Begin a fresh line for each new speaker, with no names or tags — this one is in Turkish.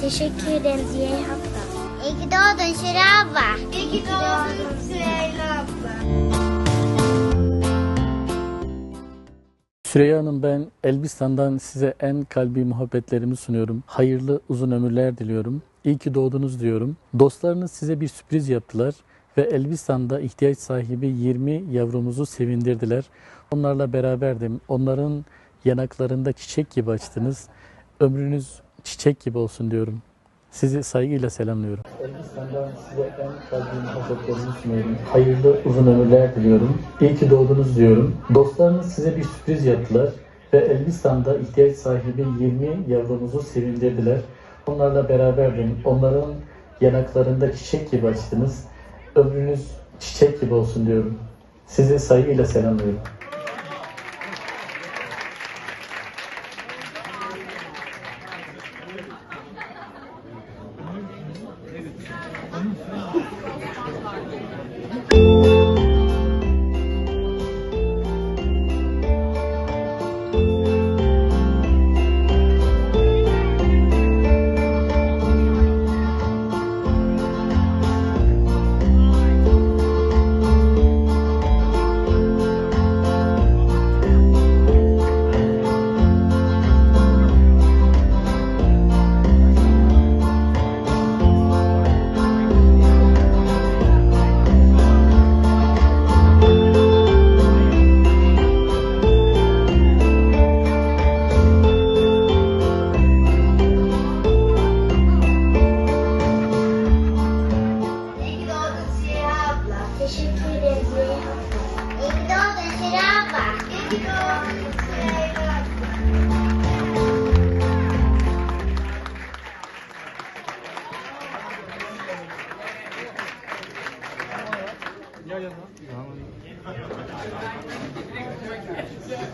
Teşekkür ederim Ziya abla. İyi ki doğdun Şüre abla. İyi ki doğdun Süheyla abla.
Süreyya Hanım ben Elbistan'dan size en kalbi muhabbetlerimi sunuyorum. Hayırlı uzun ömürler diliyorum. İyi ki doğdunuz diyorum. Dostlarınız size bir sürpriz yaptılar ve Elbistan'da ihtiyaç sahibi 20 yavrumuzu sevindirdiler. Onlarla beraberdim. Onların yanaklarında çiçek gibi açtınız. Ömrünüz çiçek gibi olsun diyorum. Sizi saygıyla selamlıyorum. Elbistan'dan size en kalbi muhabbetlerimi sunuyorum. Hayırlı uzun ömürler diliyorum. İyi ki doğdunuz diyorum. Dostlarınız size bir sürpriz yaptılar ve Elbistan'da ihtiyaç sahibi 20 yavrumuzu sevindirdiler. Onlarla beraberdim. Onların yanaklarında çiçek gibi açtınız. Ömrünüz çiçek gibi olsun diyorum. Sizi saygıyla selamlıyorum. Yeah, yeah, yeah.